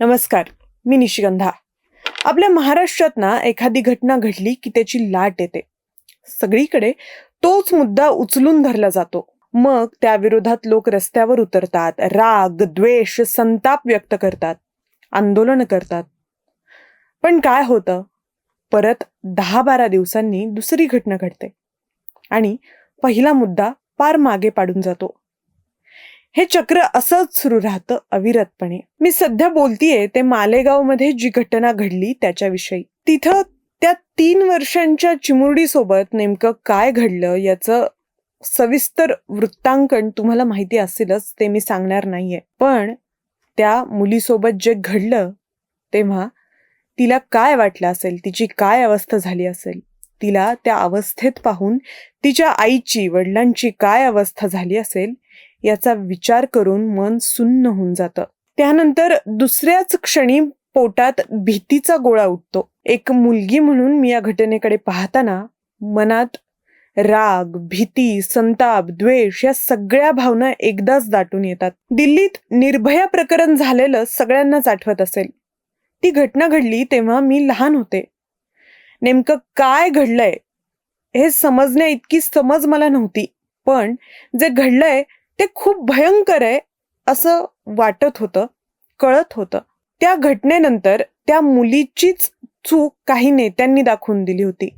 नमस्कार मी निशिगंधा. आपल्या महाराष्ट्रात ना एखादी घटना घडली की त्याची लाट येते. सगळीकडे तोच मुद्दा उचलून धरला जातो. मग त्या विरोधात लोक रस्त्यावर उतरतात राग द्वेष संताप व्यक्त करतात आंदोलन करतात. पण काय होतं? परत दहा बारा दिवसांनी दुसरी घटना घडते. आणि पहिला मुद्दा पार मागे पाडून जातो. हे चक्र असंच सुरू राहतं अविरतपणे. मी सध्या बोलतीये ते मालेगावमध्ये जी घटना घडली त्याच्याविषयी. तिथं त्या तीन वर्षांच्या चिमुरडी सोबत नेमकं काय घडलं याचं सविस्तर वृत्तांकन तुम्हाला माहिती असेलच ते मी सांगणार नाहीये. पण त्या मुलीसोबत जे घडलं तेव्हा तिला काय वाटलं असेल? तिची काय अवस्था झाली असेल? तिला त्या अवस्थेत पाहून तिच्या आईची वडिलांची काय अवस्था झाली असेल? याचा विचार करून मन सुन्न होऊन जातं. त्यानंतर दुसऱ्याच क्षणी पोटात भीतीचा गोळा उठतो. एक मुलगी म्हणून मी या घटनेकडे पाहताना मनात राग भीती संताप द्वेष या सगळ्या भावना एकदाच दाटून येतात. दिल्लीत निर्भया प्रकरण झालेलं सगळ्यांनाच आठवत असेल. ती घटना घडली तेव्हा मी लहान होते. नेमकं काय घडलंय हे समजण्या इतकी समज मला नव्हती. पण जे घडलंय ते खूप भयंकर आहे असं वाटत होतं कळत होतं. त्या घटनेनंतर त्या मुलीचीच चूक काही नेत्यांनी दाखवून दिली होती.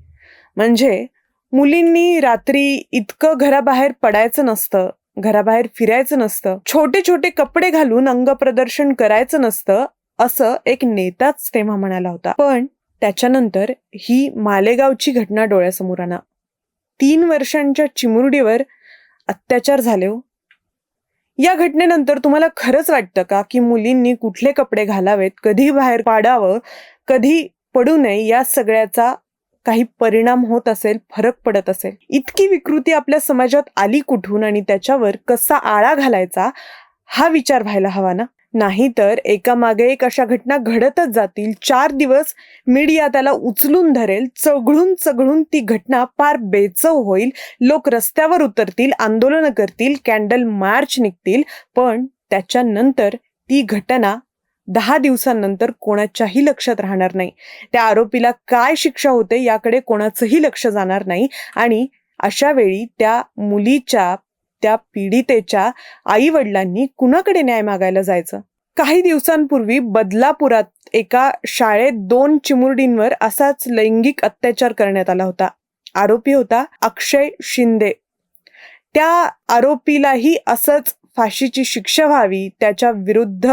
म्हणजे मुलींनी रात्री इतकं घराबाहेर पडायचं नसतं घराबाहेर फिरायचं नसतं छोटे छोटे कपडे घालून अंग प्रदर्शन करायचं नसतं असं एक नेताच तेव्हा म्हणाला होता. पण त्याच्यानंतर ही मालेगावची घटना डोळ्यासमोर आणा. तीन वर्षांच्या चिमुरडीवर अत्याचार झाले हो. या घटनेनंतर तुम्हाला खरंच वाटतं का की मुलींनी कुठले कपडे घालावेत कधी बाहेर पाडावं कधी पडू नये या सगळ्याचा काही परिणाम होत असेल फरक पडत असेल? इतकी विकृती आपल्या समाजात आली कुठून आणि त्याच्यावर कसा आळा घालायचा हा विचार व्हायला हवा ना? नाहीतर एकामागे एक अशा घटना घडतच जातील. चार दिवस मीडिया त्याला उचलून धरेल चघळून चघळून ती घटना फार बेचव होईल. लोक रस्त्यावर उतरतील आंदोलन करतील कॅन्डल मार्च निघतील पण त्याच्यानंतर ती घटना दहा दिवसांनंतर कोणाच्याही लक्षात राहणार नाही. त्या आरोपीला काय शिक्षा होते याकडे कोणाचंही लक्ष जाणार नाही आणि अशा वेळी त्या मुलीच्या त्या पीडितेच्या आई वडिलांनी कुणाकडे न्याय मागायला जायचं? काही दिवसांपूर्वी बदलापुरात एका शाळेत दोन चिमुरडींवर असाच लैंगिक अत्याचार करण्यात आला होता. आरोपी होता अक्षय शिंदे. त्या आरोपीलाही असंच फाशीची शिक्षा व्हावी त्याच्या विरुद्ध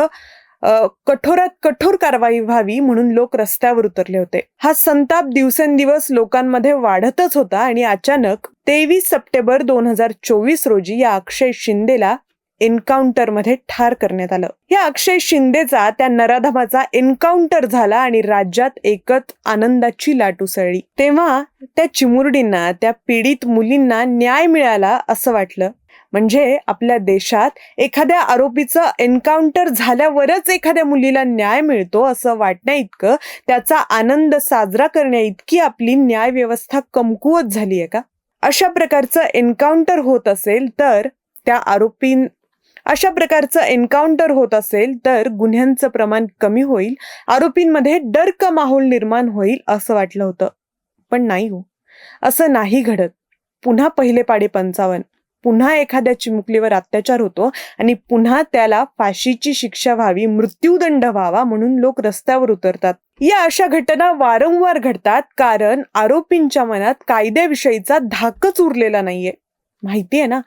कठोरात कठोर कारवाई व्हावी म्हणून लोक रस्त्यावर उतरले होते. हा संताप दिवसेंदिवस लोकांमध्ये वाढतच होता आणि अचानक तेवीस सप्टेंबर दोन हजार चोवीस रोजी या अक्षय शिंदेला एन्काउंटरमध्ये ठार करण्यात आलं. या अक्षय शिंदेचा त्या नराधमाचा एन्काउंटर झाला आणि राज्यात एकच आनंदाची लाट उसळली. तेव्हा त्या चिमुरडींना त्या पीडित मुलींना न्याय मिळाला असं वाटलं. म्हणजे आपल्या देशात एखाद्या आरोपीचं एन्काउंटर झाल्यावरच एखाद्या मुलीला न्याय मिळतो असं वाटण्या इतकं त्याचा आनंद साजरा करण्या इतकी आपली न्याय व्यवस्था कमकुवत झाली आहे का? अशा प्रकारचं एन्काउंटर होत असेल तर त्या आरोपी अशा प्रकारचं एन्काउंटर होत असेल तर गुन्ह्यांचं प्रमाण कमी होईल आरोपींमध्ये डर का माहोल निर्माण होईल असं वाटलं होतं. पण नाही हो. असं नाही घडत. पुन्हा पहिले पाडे पंचावन्न. पुन्हा एखाद्या चिमुकलीवर अत्याचार होतो आणि पुन्हा त्याला फाशीची शिक्षा व्हावी मृत्यूदंड व्हावा म्हणून लोक रस्त्यावर उतरतात. या अशा घटना वारंवार घडतात कारण आरोपींच्या मनात कायद्याविषयीचा धाकच उरलेला नाहीये. माहितीये ना?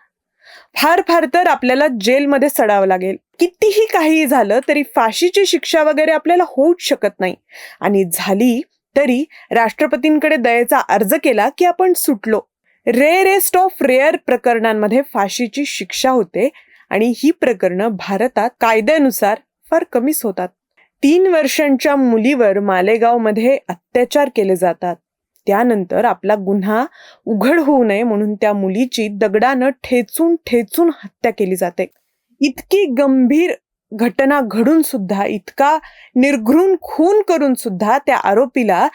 फार फार तर आपल्याला जेलमध्ये सडावं लागेल. कितीही काही झालं तरी फाशीची शिक्षा वगैरे आपल्याला होऊच शकत नाही. आणि झाली तरी राष्ट्रपतींकडे दयेचा अर्ज केला की आपण सुटलो. रेअरेस्ट ऑफ रेअर प्रकरणांमध्ये फाशीची शिक्षा होते आणि ही प्रकरणं भारतात कायद्यानुसार फार कमीच होतात. तीन वर्षांच्या मुलीवर मालेगावमध्ये अत्याचार केले जातात. त्यानंतर आपला गुन्हा उघड होऊ नये म्हणून त्या मुलीची दगडानं ठेचून ठेचून हत्या केली जाते. इतकी गंभीर घटना घडून सुद्धा इतका निर्घृण खून करून सुद्धा त्या आरोपीला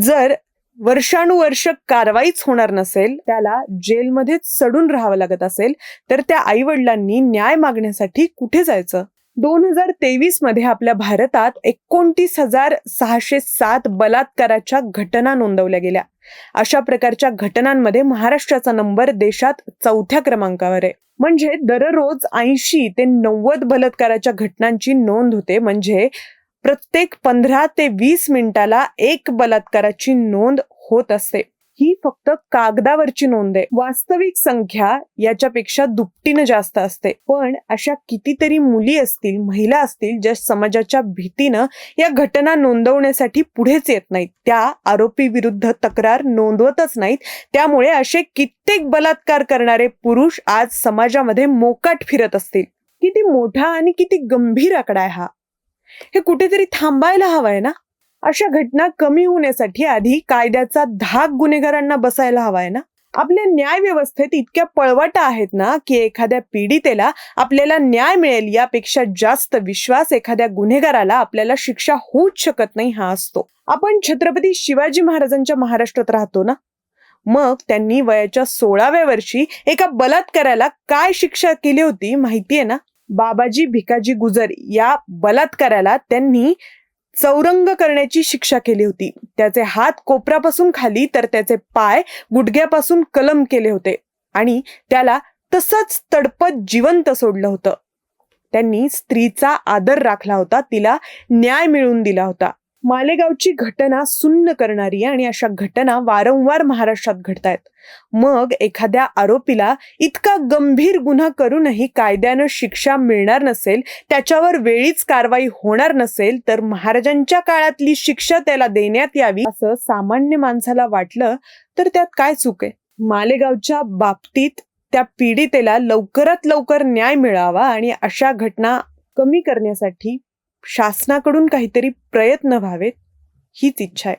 जर वर्षानुवर्ष कारवाईच होणार नसेल त्याला जेलमध्येच सडून राहावं लागत असेल तर त्या आई वडिलांनी न्याय मागण्यासाठी कुठे जायचं? दोन हजार तेवीसमध्ये आपल्या भारतात एकोणतीस हजार सहाशे सात बलात्काराच्या घटना नोंदवल्या गेल्या. अशा प्रकारच्या घटनांमध्ये महाराष्ट्राचा नंबर देशात चौथ्या क्रमांकावर आहे. म्हणजे दररोज ऐंशी ते नव्वद बलात्काराच्या घटनांची नोंद होते. म्हणजे प्रत्येक पंधरा ते वीस मिनिटाला एक बलात्काराची नोंद होत असते. ही फक्त कागदावरची नोंद आहे. वास्तविक संख्या याच्यापेक्षा दुपटीनं जास्त असते. पण अशा कितीतरी मुली असतील महिला असतील ज्या समाजाच्या भीतीनं या घटना नोंदवण्यासाठी पुढेच येत नाहीत. त्या आरोपी विरुद्ध तक्रार नोंदवतच नाहीत. त्यामुळे असे कित्येक बलात्कार करणारे पुरुष आज समाजामध्ये मोकाट फिरत असतील. किती मोठा आणि किती गंभीर आकडा आहे हा. हे कुठेतरी थांबायला हवंय ना? अशा घटना कमी होण्यासाठी आधी कायद्याचा धाक गुन्हेगारांना बसायला हवाय ना? आपल्या न्याय व्यवस्थेत इतक्या पळवाटा आहेत ना की एखाद्या पीडितेला आपल्याला न्याय मिळेल यापेक्षा जास्त विश्वास एखाद्या गुन्हेगाराला आपल्याला शिक्षा होऊच शकत नाही हा असतो. आपण छत्रपती शिवाजी महाराजांच्या महाराष्ट्रात राहतो ना? मग त्यांनी वयाच्या सोळाव्या वर्षी एका बलात्काराला काय शिक्षा केली होती माहितीये ना? बाबाजी भिकाजी गुजर या बलात्काराला त्यांनी चौरंग करण्याची शिक्षा केली होती. त्याचे हात कोपरापासून खाली तर त्याचे पाय गुडघ्यापासून कलम केले होते आणि त्याला तसंच तडपत जिवंत सोडलं होतं. त्यांनी स्त्रीचा आदर राखला होता तिला न्याय मिळवून दिला होता. मालेगावची घटना सुन्न करणारी आणि अशा घटना वारंवार महाराष्ट्रात घडतायत. मग एखाद्या आरोपीला इतका गंभीर गुन्हा करूनही कायद्यानं शिक्षा मिळणार नसेल त्याच्यावर वेळीच कारवाई होणार नसेल तर महाराजांच्या काळातली शिक्षा त्याला देण्यात यावी असं सामान्य माणसाला वाटलं तर त्यात काय चूक आहे? मालेगावच्या बाबतीत त्या पीडितेला लवकरात लवकर न्याय मिळावा आणि अशा घटना कमी करण्यासाठी शासनाकडून काहीतरी प्रयत्न व्हावेत हीच इच्छा आहे.